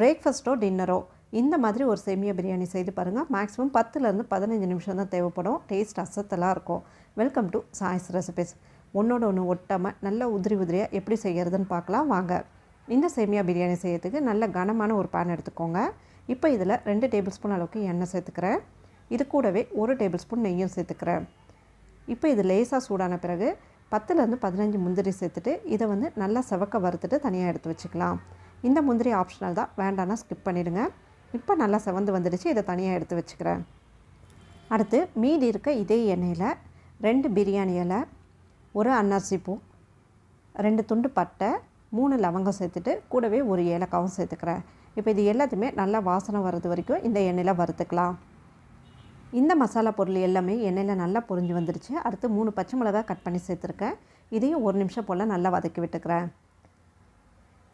பிரேக்ஃபாஸ்ட்டோ டின்னரோ இந்த மாதிரி ஒரு சேமியா பிரியாணி செய்து பாருங்கள் மேக்ஸிமம் பத்துலேருந்து பதினஞ்சு நிமிஷம் தான் தேவைப்படும். டேஸ்ட் அசத்தலாக இருக்கும். வெல்கம் டு சாய்ஸ் ரெசிபிஸ் ஒன்றோட ஒன்று ஒட்டாமல் நல்ல உதிரி உதிரியாக எப்படி செய்கிறதுன்னு பார்க்கலாம். வாங்க. இந்த சேமியா பிரியாணி செய்யறதுக்கு நல்ல கனமான ஒரு பேன் எடுத்துக்கோங்க. இப்போ இதில் ரெண்டு டேபிள் ஸ்பூன் அளவுக்கு எண்ணெய் சேர்த்துக்கிறேன். இது கூடவே ஒரு டேபிள் ஸ்பூன் நெய்யும் சேர்த்துக்கிறேன். இப்போ இது லேசாக சூடான பிறகு பத்துலேருந்து பதினஞ்சு முந்திரி சேர்த்துட்டு இதை வந்து நல்லா செவக்க வறுத்துட்டு தனியாக எடுத்து வச்சுக்கலாம். இந்த முந்திரி ஆப்ஷனல் தான். வேண்டாம்னா ஸ்கிப் பண்ணிவிடுங்க இப்போ நல்லா செவந்து வந்துடுச்சு. இதை தனியாக எடுத்து வச்சுக்கிறேன். அடுத்து மீதி இருக்க இதே எண்ணெயில் ரெண்டு பிரியாணி இலை ஒரு அன்னாசி பூ ரெண்டு துண்டு பட்டை மூணு லவங்கம் சேர்த்துட்டு கூடவே ஒரு ஏலக்காவும் சேர்த்துக்கிறேன். இப்போ இது எல்லாத்தையுமே நல்லா வாசனை வர்றது வரைக்கும் இந்த எண்ணெயில் வறுத்துக்கலாம். இந்த மசாலா பொருள் எல்லாமே எண்ணெயில் நல்லா பொரிஞ்சு வந்துடுச்சு. அடுத்து மூணு பச்சை மிளகாய் கட் பண்ணி சேர்த்துருக்கேன். இதையும் ஒரு நிமிஷம் போல் நல்லா வதக்கி விட்டுக்கிறேன்.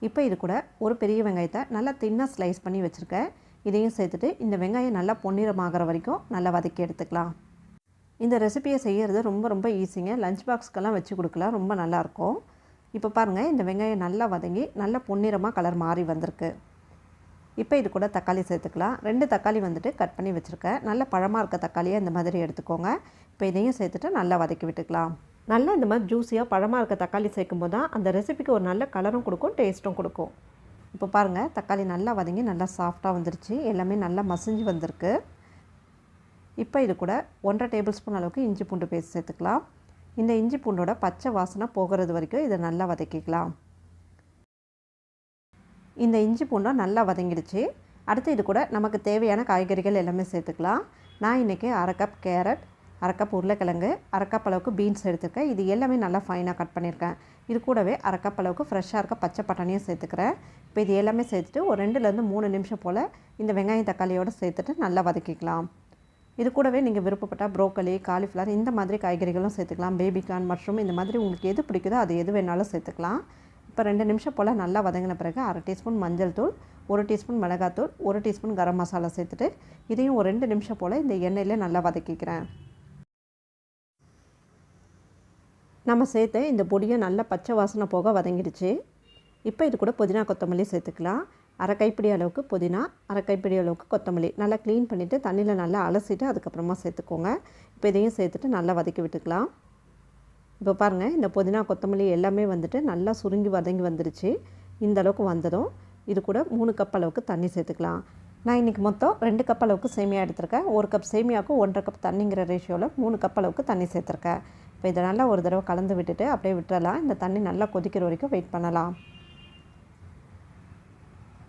இப்போ இது கூட ஒரு பெரிய வெங்காயத்தை நல்லா தின்னாக ஸ்லைஸ் பண்ணி வச்சுருக்கேன். இதையும் சேர்த்துட்டு இந்த வெங்காயம் நல்லா பொன்னிறமாகிற வரைக்கும் நல்லா வதக்கி எடுத்துக்கலாம். இந்த ரெசிபியை செய்கிறது ரொம்ப ரொம்ப ஈஸிங்க லஞ்ச் பாக்ஸ்க்கெல்லாம் வச்சு கொடுக்கலாம். ரொம்ப நல்லாயிருக்கும் இப்போ பாருங்கள் இந்த வெங்காயம் நல்லா வதங்கி நல்லா பொன்னிறமாக கலர் மாறி வந்திருக்கு. இப்போ இது கூட தக்காளி சேர்த்துக்கலாம். ரெண்டு தக்காளி வந்துட்டு கட் பண்ணி வச்சுருக்கேன். நல்ல பழமாக இருக்க தக்காளியை இந்த மாதிரி எடுத்துக்கோங்க. இப்போ இதையும் சேர்த்துட்டு நல்லா வதக்கி விட்டுக்கலாம். நல்லா இந்த மாதிரி ஜூஸியாக பழமாக இருக்க தக்காளி சேர்க்கும்போது தான் அந்த ரெசிபிக்கு ஒரு நல்ல கலரும் கொடுக்கும் டேஸ்ட்டும் கொடுக்கும். இப்போ பாருங்கள் தக்காளி நல்லா வதங்கி நல்லா சாஃப்டாக வந்துருச்சு. எல்லாமே நல்லா மசிஞ்சு வந்திருக்கு. இப்போ இது கூட ஒன்றரை டேபிள் ஸ்பூன் அளவுக்கு இஞ்சி பூண்டு பேஸ்ட் சேர்த்துக்கலாம். இந்த இஞ்சி பூண்டோட பச்சை வாசனை போகிறது வரைக்கும் இதை நல்லா வதக்கிக்கலாம். இந்த இஞ்சி பூண்டும் நல்லா வதங்கிடுச்சு. அடுத்து இது கூட நமக்கு தேவையான காய்கறிகள் எல்லாமே சேர்த்துக்கலாம். நான் இன்றைக்கி அரை கப் கேரட் அரைக்கப் உருளைக்கிழங்கு அரைக்கப் அளவுக்கு பீன்ஸ் எடுத்துருக்கேன். இது எல்லாமே நல்லா ஃபைனாக கட் பண்ணியிருக்கேன். இது கூடவே அரைக்கப் அளவுக்கு ஃப்ரெஷ்ஷாக இருக்க பச்சை பட்டாணியும் சேர்த்துக்கிறேன். இப்போ இது எல்லாமே சேர்த்துட்டு ஒரு ரெண்டுலேருந்து மூணு நிமிஷம் போல் இந்த வெங்காயம் தக்காளியோடு சேர்த்துட்டு நல்லா வதக்கிக்கலாம். இது கூடவே நீங்கள் விருப்பப்பட்டால் ப்ரோக்கலி காலிஃப்ளவர் இந்த மாதிரி காய்கறிகளும் சேர்த்துக்கலாம். பேபிகார்ன் மஷ்ரூம் இந்த மாதிரி உங்களுக்கு எது பிடிக்குதோ அது எது வேணாலும் சேர்த்துக்கலாம். இப்போ ரெண்டு நிமிஷம் போல் நல்லா வதங்கின பிறகு அரை டீஸ்பூன் மஞ்சள் தூள் ஒரு டீஸ்பூன் மிளகாத்தூள் ஒரு டீஸ்பூன் கரம் மசாலா சேர்த்துட்டு இதையும் ஒரு ரெண்டு நிமிஷம் போல் இந்த எண்ணெயில் நல்லா வதக்கிக்கிறேன். நம்ம சேர்த்த இந்த பொடியை நல்லா பச்சை வாசனை போக வதங்கிடுச்சு. இப்போ இது கூட புதினா கொத்தமல்லி சேர்த்துக்கலாம். அரை கைப்பிடி அளவுக்கு புதினா அரை கைப்பிடி அளவுக்கு கொத்தமல்லி. நல்லா க்ளீன் பண்ணிவிட்டு தண்ணியில் நல்லா அலசிட்டு அதுக்கப்புறமா சேர்த்துக்கோங்க. இப்போ இதையும் சேர்த்துட்டு நல்லா வதக்கி விட்டுக்கலாம். இப்போ பாருங்கள் இந்த புதினா கொத்தமல்லி எல்லாமே வந்துட்டு நல்லா சுருங்கி வதங்கி வந்துருச்சு. இந்த அளவுக்கு வந்ததும் இது கூட மூணு கப் அளவுக்கு தண்ணி சேர்த்துக்கலாம். நான் இன்றைக்கி மொத்தம் ரெண்டு கப் அளவுக்கு சேமியா எடுத்திருக்கேன். ஒரு கப் சேமியாவுக்கு ஒன்றரை கப் தண்ணிங்கிற ரேஷியோவில் மூணு கப் அளவுக்கு தண்ணி சேர்த்துருக்கேன். இப்போ இதை நல்லா ஒரு தடவை கலந்து விட்டுட்டு அப்படியே விட்டுறலாம். இந்த தண்ணி நல்லா கொதிக்கிற வரைக்கும் வெயிட் பண்ணலாம்.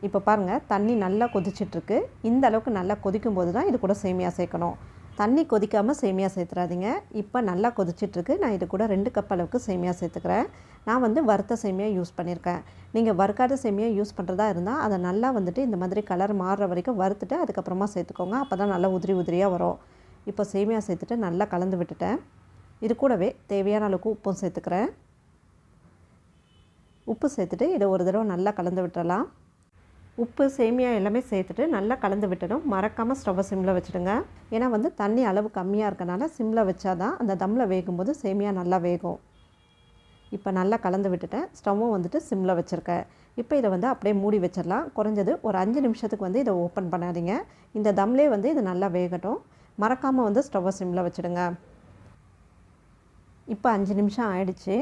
இப்போ பாருங்கள் தண்ணி நல்லா கொதிச்சிட்ருக்கு. இந்த அளவுக்கு நல்லா கொதிக்கும் போது தான் இது கூட சேமியா சேர்க்கணும். தண்ணி கொதிக்காமல் சேமியா சேர்த்துறாதீங்க. இப்போ நல்லா கொதிச்சிட்ருக்கு. நான் இது கூட ரெண்டு கப் அளவுக்கு சேமியா சேர்த்துக்கிறேன். நான் வந்து வறுத்த சேமியா யூஸ் பண்ணியிருக்கேன். நீங்கள் வறுக்காத சேமியா யூஸ் பண்ணுறதா இருந்தால் அதை நல்லா வந்துட்டு இந்த மாதிரி கலர் மாறுற வரைக்கும் வறுத்துட்டு அதுக்கப்புறமா சேர்த்துக்கோங்க. அப்போ தான் நல்லா உதிரி உதிரியாக வரும். இப்போ சேமியா சேர்த்துட்டு நல்லா கலந்து விட்டுட்டேன். இது கூடவே தேவையான அளவுக்கு உப்பும் சேர்த்துக்கிறேன். உப்பு சேர்த்துட்டு இதை ஒரு தடவை நல்லா கலந்து விட்டுறலாம். உப்பு சேமியா எல்லாமே சேர்த்துட்டு நல்லா கலந்து விட்டணும். மறக்காமல் ஸ்டவ்வை சிம்மில் வச்சுடுங்க. ஏன்னா வந்து தண்ணி அளவு கம்மியாக இருக்கனால சிம்மில் வச்சாதான் அந்த தம்மில் வேகும்போது சேமியா நல்லா வேகும். இப்போ நல்லா கலந்து விட்டுட்டேன். ஸ்டவ்வும் வந்துட்டு சிம்மில் வச்சுருக்கேன். இப்போ இதை வந்து அப்படியே மூடி வச்சிடலாம். குறைஞ்சது ஒரு அஞ்சு நிமிஷத்துக்கு வந்து இதை ஓப்பன் பண்ணாதீங்க. இந்த தம்லே வந்து இது நல்லா வேகட்டும். மறக்காமல் வந்து ஸ்டவ்வை சிம்மில் வச்சுடுங்க. இப்போ அஞ்சு நிமிஷம் ஆயிடுச்சு.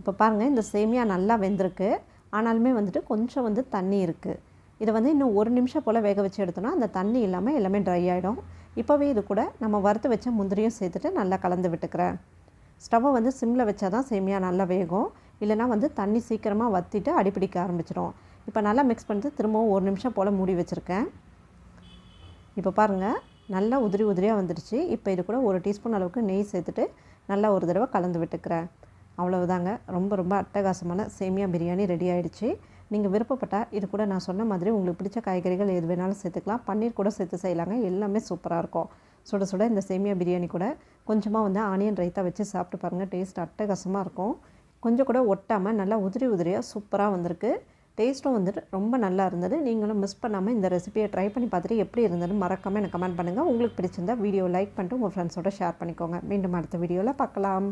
இப்போ பாருங்கள் இந்த சேமியா நல்லா வெந்திருக்கு. ஆனாலுமே வந்துட்டு கொஞ்சம் வந்து தண்ணி இருக்குது இதை வந்து இன்னும் ஒரு நிமிஷம் போல் வேக வச்சு எடுத்தோன்னா அந்த தண்ணி இல்லாமல் எல்லாமே ட்ரை ஆகிடும் இப்போவே இது கூட நம்ம வறுத்து வச்ச முந்திரியும் சேர்த்துட்டு நல்லா கலந்து விட்டுக்கிறேன். ஸ்டவ்வை வந்து சிம்மில் வச்சா தான் சேமியா நல்லா வேகும். இல்லைனா வந்து தண்ணி சீக்கிரமாக வற்றிட்டு அடிப்பிடிக்க ஆரம்பிச்சிடும் இப்போ நல்லா மிக்ஸ் பண்ணிட்டு திரும்பவும் ஒரு நிமிஷம் போல் மூடி வச்சுருக்கேன். இப்போ பாருங்கள் நல்லா உதிரி உதிரியாக வந்துடுச்சு. இப்போ இது கூட ஒரு டீஸ்பூன் அளவுக்கு நெய் சேர்த்துட்டு நல்லா ஒரு தடவை கலந்து விட்டுக்கிறேன். அவ்வளவுதாங்க. ரொம்ப ரொம்ப அட்டகாசமான சேமியா பிரியாணி ரெடி ஆகிடுச்சு நீங்கள் விருப்பப்பட்டால் இது கூட நான் சொன்ன மாதிரி உங்களுக்கு பிடிச்ச காய்கறிகள் எது வேணாலும் சேர்த்துக்கலாம். பன்னீர் கூட சேர்த்து செய்யலாங்க. எல்லாமே சூப்பராக இருக்கும். சுட சுட இந்த சேமியா பிரியாணி கூட கொஞ்சமாக வந்து ஆனியன் ரைத்தா வச்சு சாப்பிட்டு பாருங்கள் டேஸ்ட் அட்டகாசமாக இருக்கும். கொஞ்சம் கூட ஒட்டாமல் நல்லா உதிரி உதிரியாக சூப்பராக வந்திருக்கு. டேஸ்ட்டும் வந்துட்டு ரொம்ப நல்லா இருந்தது. நீங்களும் மிஸ் பண்ணாமல் இந்த ரெசிபியை ட்ரை பண்ணி பார்த்துட்டு எப்படி இருந்ததுன்னு மறக்காமல் எனக்கு கமெண்ட் பண்ணுங்கள் உங்களுக்கு பிடிச்சிருந்தா வீடியோ லைக் பண்ணிட்டு உங்கள் ஃப்ரெண்ட்ஸோட ஷேர் பண்ணிக்கோங்க. மீண்டும் அடுத்த வீடியோவில் பார்க்கலாம்.